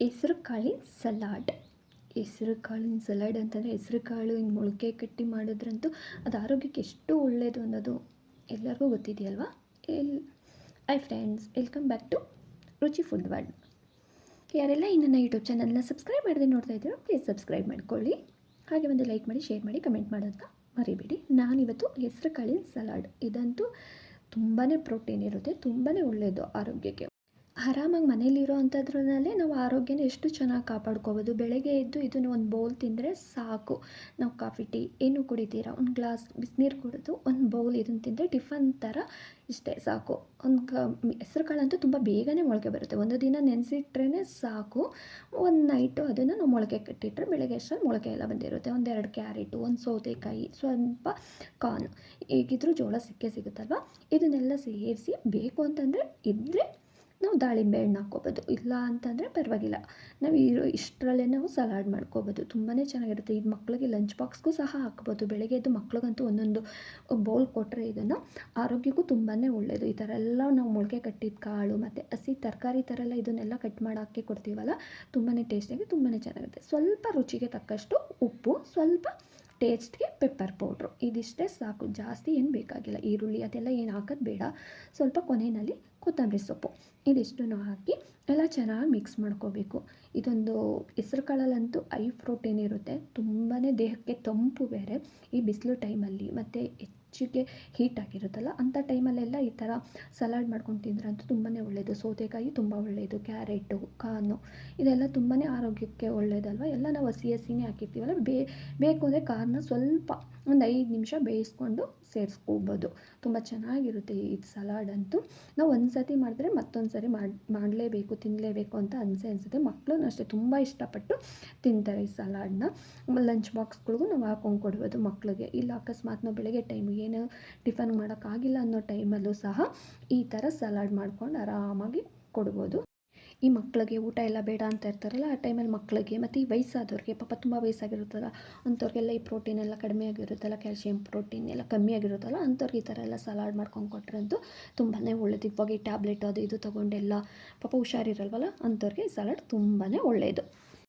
ಹೆಸ್ರು ಕಾಳಿನ ಸಲಾಡ್. ಹೆಸ್ರು ಕಾಳಿನ ಸಲಾಡ್ ಅಂತಂದರೆ ಹೆಸ್ರು ಕಾಳು ಹಿಂಗೆ ಮೊಳಕೆ ಕಟ್ಟಿ ಮಾಡಿದ್ರಂತೂ ಅದು ಆರೋಗ್ಯಕ್ಕೆ ಎಷ್ಟು ಒಳ್ಳೆಯದು ಅನ್ನೋದು ಎಲ್ಲರಿಗೂ ಗೊತ್ತಿದೆಯಲ್ವಾ? ಎಲ್ I friends, welcome back to Ruchi food world ಯಾರೆಲ್ಲ ಈ ನನ್ನ ಯೂಟ್ಯೂಬ್ ಚಾನಲ್ನ ಸಬ್ಸ್ಕ್ರೈಬ್ ಮಾಡದೆ ನೋಡ್ತಾ ಇದ್ದೀರೋ, ಪ್ಲೀಸ್ ಸಬ್ಸ್ಕ್ರೈಬ್ ಮಾಡ್ಕೊಳ್ಳಿ. ಹಾಗೆ ಒಂದು ಲೈಕ್ ಮಾಡಿ, ಶೇರ್ ಮಾಡಿ, ಕಮೆಂಟ್ ಮಾಡೋದನ್ನ ಮರಿಬೇಡಿ. ನಾನಿವತ್ತು ಹೆಸ್ರು ಕಾಳಿನ ಸಲಾಡ್. ಇದಂತೂ ತುಂಬಾ ಪ್ರೋಟೀನ್ ಇರುತ್ತೆ ತುಂಬಾ ಒಳ್ಳೆಯದು ಆರೋಗ್ಯಕ್ಕೆ. ಆರಾಮಾಗಿ ಮನೇಲಿರೋ ಅಂಥದ್ರಲ್ಲೇ ನಾವು ಆರೋಗ್ಯನ ಎಷ್ಟು ಚೆನ್ನಾಗಿ ಕಾಪಾಡ್ಕೋಬೋದು. ಬೆಳಗ್ಗೆ ಎದ್ದು ಇದನ್ನು ಒಂದು ಬೌಲ್ ತಿಂದರೆ ಸಾಕು. ನಾವು ಕಾಫಿ, ಟೀ ಏನು ಕುಡಿತೀರಾ? ಒಂದು ಗ್ಲಾಸ್ ಬಿಸಿನೀರು ಕುಡಿದು ಒಂದು ಬೌಲ್ ಇದನ್ನು ತಿಂದರೆ ಟಿಫನ್ ಥರ ಇಷ್ಟೇ ಸಾಕು. ಒಂದು ಕ, ಹೆಸ್ರು ಕಾಳಂತೂ ತುಂಬ ಬೇಗನೆ ಮೊಳಕೆ ಬರುತ್ತೆ. ಒಂದು ದಿನ ನೆನೆಸಿಟ್ರೇ ಸಾಕು. ಒಂದು ನೈಟು ಅದನ್ನು ನಾವು ಮೊಳಕೆ ಕಟ್ಟಿಟ್ರೆ ಬೆಳಗ್ಗೆ ಅಷ್ಟರಲ್ಲಿ ಮೊಳಕೆ ಎಲ್ಲ ಬಂದಿರುತ್ತೆ. ಒಂದೆರಡು ಕ್ಯಾರೆಟು, ಒಂದು ಸೌತೆಕಾಯಿ, ಸ್ವಲ್ಪ ಕಾರ್ನ್. ಹೇಗಿದ್ರೂ ಜೋಳ ಸಿಕ್ಕೇ ಸಿಗುತ್ತಲ್ವ? ಇದನ್ನೆಲ್ಲ ಸೇರಿಸಿ ಬೇಕು ಅಂತಂದರೆ ಇದ್ದರೆ ನಾವು ದಾಳಿಂಬೆ ಹಣ್ಣು ಹಾಕ್ಕೋಬೋದು. ಇಲ್ಲ ಅಂತಂದರೆ ಪರವಾಗಿಲ್ಲ. ನಾವು ಇರೋ ಇಷ್ಟರಲ್ಲೇ ನಾವು ಸಲಾಡ್ ಮಾಡ್ಕೋಬೋದು. ತುಂಬಾ ಚೆನ್ನಾಗಿರುತ್ತೆ. ಇದು ಮಕ್ಕಳಿಗೆ ಲಂಚ್ ಬಾಕ್ಸ್ಗೂ ಸಹ ಹಾಕ್ಬೋದು. ಬೆಳಗ್ಗೆ ಎದ್ದು ಮಕ್ಳಿಗಂತೂ ಒಂದೊಂದು ಬೌಲ್ ಕೊಟ್ಟರೆ ಇದನ್ನು ಆರೋಗ್ಯಕ್ಕೂ ತುಂಬಾ ಒಳ್ಳೆಯದು ಈ ಥರ ಎಲ್ಲ ನಾವು ಮೊಳಕೆ ಕಟ್ಟಿದ ಕಾಳು ಮತ್ತು ಹಸಿ ತರಕಾರಿ ಥರ ಎಲ್ಲ ಇದನ್ನೆಲ್ಲ ಕಟ್ ಮಾಡಿ ಹಾಕಿ ಕೊಡ್ತೀವಲ್ಲ ತುಂಬಾ ಟೇಸ್ಟಿಯಾಗಿ ತುಂಬಾ ಚೆನ್ನಾಗಿರುತ್ತೆ. ಸ್ವಲ್ಪ ರುಚಿಗೆ ತಕ್ಕಷ್ಟು ಉಪ್ಪು, ಸ್ವಲ್ಪ ಟೇಸ್ಟ್ಗೆ ಪೆಪ್ಪರ್ ಪೌಡ್ರು. ಇದಿಷ್ಟೇ ಸಾಕು. ಜಾಸ್ತಿ ಏನು ಬೇಕಾಗಿಲ್ಲ. ಈರುಳ್ಳಿ ಅದೆಲ್ಲ ಏನು ಹಾಕೋದು ಬೇಡ. ಸ್ವಲ್ಪ ಕೊನೆಯಲ್ಲಿ ಕೊತ್ತಂಬರಿ ಸೊಪ್ಪು. ಇದಿಷ್ಟನ್ನು ಹಾಕಿ ಎಲ್ಲ ಚೆನ್ನಾಗಿ ಮಿಕ್ಸ್ ಮಾಡ್ಕೋಬೇಕು. ಇದೊಂದು ಹೆಸ್ರು ಕಾಳಲ್ಲಂತೂ ಐ ಪ್ರೋಟೀನ್ ಇರುತ್ತೆ. ತುಂಬಾ ದೇಹಕ್ಕೆ ತಂಪು ಬೇರೆ. ಈ ಬಿಸಿಲು ಟೈಮಲ್ಲಿ ಮತ್ತು ಹೆಚ್ಚಿಗೆ ಹೀಟ್ ಆಗಿರುತ್ತಲ್ಲ ಅಂಥ ಟೈಮಲ್ಲೆಲ್ಲ ಈ ಥರ ಸಲಾಡ್ ಮಾಡ್ಕೊಂಡು ತಿಂದ್ರಂತೂ ತುಂಬಾ ಒಳ್ಳೆಯದು ಸೌತೆಕಾಯಿ ತುಂಬ ಒಳ್ಳೆಯದು ಕ್ಯಾರೆಟು ಕಾರ್ನು ಇದೆಲ್ಲ ತುಂಬಾ ಆರೋಗ್ಯಕ್ಕೆ ಒಳ್ಳೆಯದಲ್ವ ಎಲ್ಲ ನಾವು ಹಸಿ ಹಸಿನೇ ಹಾಕಿರ್ತೀವಲ್ಲ ಬೇಕು ಅಂದರೆ ಕಾರ್ನ ಸ್ವಲ್ಪ ಒಂದು ಐದು ನಿಮಿಷ ಬೇಯಿಸ್ಕೊಂಡು ಸೇರಿಸ್ಕೋಬೋದು. ತುಂಬ ಚೆನ್ನಾಗಿರುತ್ತೆ ಈ ಸಲಾಡ್ ಅಂತೂ. ನಾವು ಒಂದು ಸತಿ ಮಾಡಿದ್ರೆ ಮತ್ತೊಂದು ಸರಿ ಮಾಡಿ, ಮಾಡಲೇಬೇಕು ತಿನ್ನಲೇಬೇಕು ಅಂತ ಅನಿಸೇ ಅನಿಸುತ್ತೆ. ಮಕ್ಕಳು ಅಷ್ಟೇ, ತುಂಬ ಇಷ್ಟಪಟ್ಟು ತಿಂತಾರೆ ಈ ಸಲಾಡ್ನ ಲಂಚ್ ಬಾಕ್ಸ್ಗಳಿಗೂ ನಾವು ಹಾಕೊಂಡು ಕೊಡ್ಬೋದು ಮಕ್ಕಳಿಗೆ ಇಲ್ಲ, ಅಕಸ್ಮಾತ್ ನಾವು ಬೆಳಗ್ಗೆ ಟೈಮ್ ಏನು ಟಿಫನ್ ಮಾಡೋಕ್ಕಾಗಿಲ್ಲ ಅನ್ನೋ ಟೈಮಲ್ಲೂ ಸಹ ಈ ಥರ ಸಲಾಡ್ ಮಾಡ್ಕೊಂಡು ಆರಾಮಾಗಿ ಕೊಡ್ಬೋದು. ಈ ಮಕ್ಕಳಿಗೆ ಊಟ ಎಲ್ಲ ಬೇಡ ಅಂತ ಇರ್ತಾರಲ್ಲ, ಆ ಟೈಮಲ್ಲಿ ಮಕ್ಕಳಿಗೆ ಮತ್ತು ಈ ವಯಸ್ಸಾದವ್ರಿಗೆ, ಪಾಪ ತುಂಬ ವಯಸ್ಸಾಗಿರುತ್ತಲ್ಲ, ಅಂಥವ್ರಿಗೆಲ್ಲ ಈ ಪ್ರೋಟೀನ್ ಎಲ್ಲ ಕಡಿಮೆ ಆಗಿರುತ್ತಲ್ಲ ಕ್ಯಾಲ್ಶಿಯಂ ಪ್ರೋಟೀನ್ ಎಲ್ಲ ಕಮ್ಮಿ ಆಗಿರುತ್ತಲ್ಲ, ಅಂಥವ್ರಿಗೆ ಈ ಥರ ಎಲ್ಲ ಸಲಾಡ್ ಮಾಡ್ಕೊಂಡು ಕೊಟ್ಟರಂತೂ ತುಂಬಾ ಒಳ್ಳೇದು. ಇವಾಗ ಈ ಟ್ಯಾಬ್ಲೆಟ್ ಅದು ಇದು ತೊಗೊಂಡೆಲ್ಲ ಪಾಪ ಹುಷಾರಿರಲ್ವಲ್ಲ, ಅಂಥವ್ರಿಗೆ ಸಲಾಡ್ ತುಂಬಾ ಒಳ್ಳೆಯದು